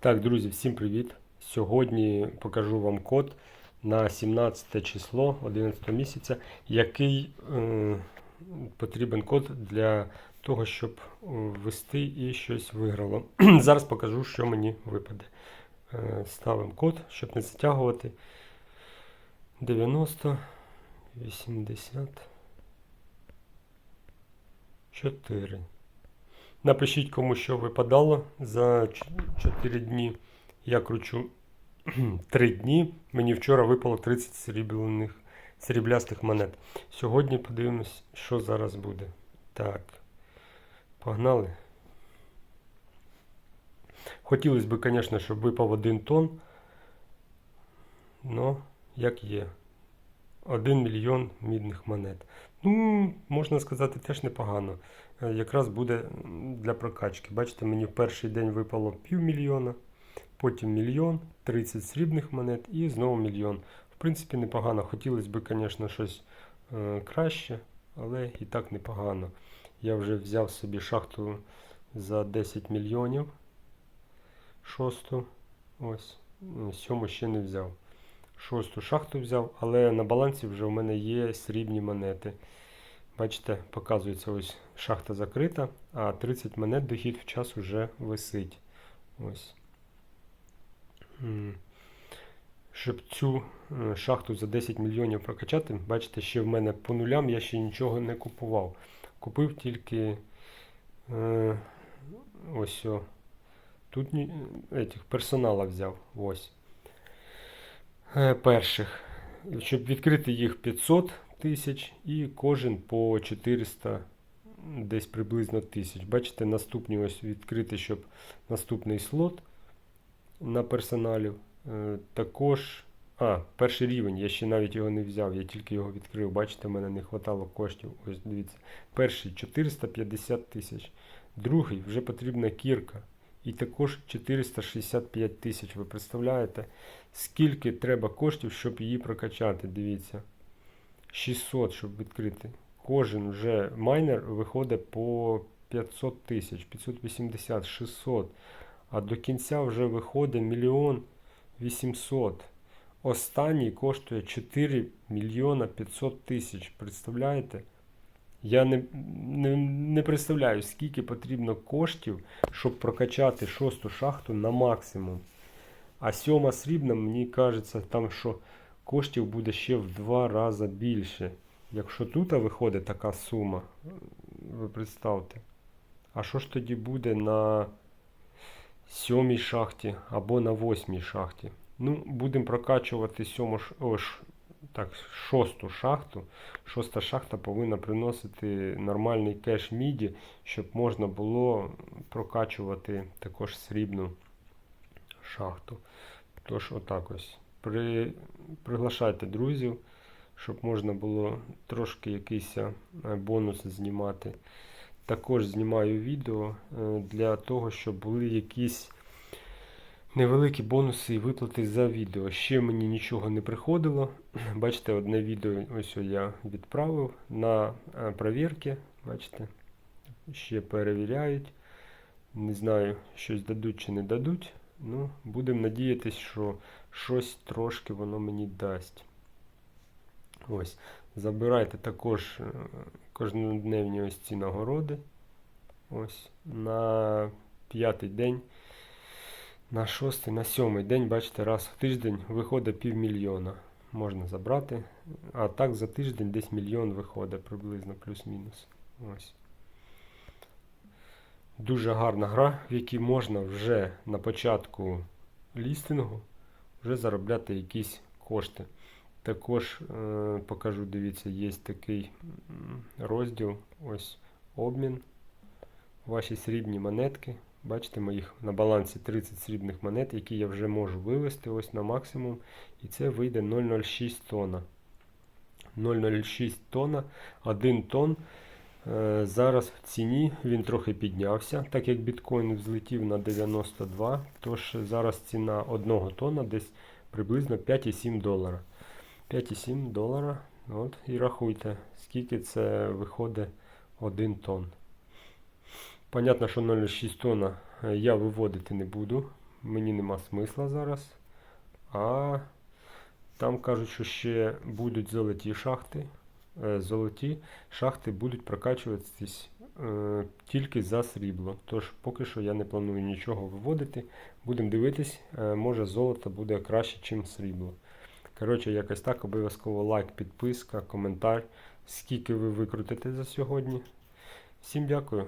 Так, друзі, всім привіт! Сьогодні покажу вам код на 17 число 11 місяця, який е, потрібен код для того, щоб е, ввести і щось виграло. Зараз покажу, що мені випаде. Е, ставимо код, щоб не затягувати. 90 80 4. Напишіть кому, що випадало за 4 дні. Я кручу 3 дні. Мені вчора випало 30 срібляних, сріблястих монет. Сьогодні подивимось, що зараз буде. Так. Погнали. Хотілося б, звісно, щоб випав один тон. Но як є. 1 мільйон мідних монет. Ну, можна сказати, теж непогано. Е, Якраз буде для прокачки. Бачите, мені в перший день випало півмільйона, потім мільйон, 30 срібних монет і знову мільйон. В принципі, непогано. Хотілося б, звісно, щось е, краще, але і так непогано. Я вже взяв собі шахту за 10 мільйонів. Шосту. Ось. Сьому ще не взяв. Шосту шахту взяв, але на балансі вже в мене є срібні монети. Бачите, показується ось шахта закрита, а 30 монет дохід в час вже висить. Ось. Щоб цю е, шахту за 10 мільйонів прокачати, бачите, ще в мене по нулям я ще нічого не купував. Купив тільки е, ось о, тут етих, персонала взяв. Ось. Е, перших. Щоб відкрити їх 500 тисяч і кожен по 400 десь приблизно тисяч. Бачите, наступні ось відкрити, щоб наступний слот на персоналів. Е, Також. А, перший рівень, я ще навіть його не взяв, я тільки його відкрив. Бачите, в мене не вистачало коштів. Ось дивіться. Перший 450 тисяч. Другий вже потрібна кірка. І також 465 тисяч. Ви представляєте, скільки треба коштів, щоб її прокачати? Дивіться. 600, щоб відкрити. Кожен вже майнер виходить по 500 тисяч, 580, 600. А до кінця вже виходить мільйон 800. Останній коштує 4 мільйона 500 тисяч. Представляєте? Я не, не, не представляю, скільки потрібно коштів, щоб прокачати шосту шахту на максимум. А сьома срібна, мені кажеться, там що коштів буде ще в два рази більше. Якщо тут виходить така сума, ви представте. А що ж тоді буде на сьомій шахті або на восьмій шахті? Ну, будемо прокачувати сьому о, так, шосту шахту. Шоста шахта повинна приносити нормальний кеш міді, щоб можна було прокачувати також срібну шахту. Тож, отак ось. При, приглашайте друзів, щоб можна було трошки якийсь е, бонус знімати. Також знімаю відео е, для того, щоб були якісь невеликі бонуси і виплати за відео. Ще мені нічого не приходило. Бачите, одне відео ось я відправив на е, перевірки. Бачите, ще перевіряють. Не знаю, щось дадуть чи не дадуть. Ну, будемо надіятися, що щось трошки воно мені дасть. Ось. Забирайте також е, кожнодневні ось ці нагороди. Ось. На п'ятий день, на шостий, на сьомий день, бачите, раз в тиждень виходить півмільйона. Можна забрати. А так за тиждень десь мільйон виходить приблизно плюс-мінус. Ось. Дуже гарна гра, в якій можна вже на початку лістингу вже заробляти якісь кошти. Також е, покажу, дивіться, є такий розділ, ось обмін. Ваші срібні монетки. Бачите, моїх на балансі 30 срібних монет, які я вже можу вивести ось на максимум. І це вийде 0,06 тонна. 0,06 тонна, 1 тонн. Зараз в ціні він трохи піднявся, так як біткоін взлетів на 92, тож зараз ціна 1 тонна десь приблизно 5,7 долара. 5,7 долара. От, і рахуйте, скільки це виходить 1 тонн. Понятно, що 0,6 тонна е, я виводити не буду. мені нема смисла зараз. А там кажуть, що ще будуть золоті шахти. Е, Золоті шахти будуть прокачуватись е, тільки за срібло. Тож поки що я не планую нічого виводити. Будемо дивитись, е, може золото буде краще, ніж срібло. Коротше, якось так, обов'язково лайк, підписка, коментар. Скільки ви викрутите за сьогодні. Всім дякую.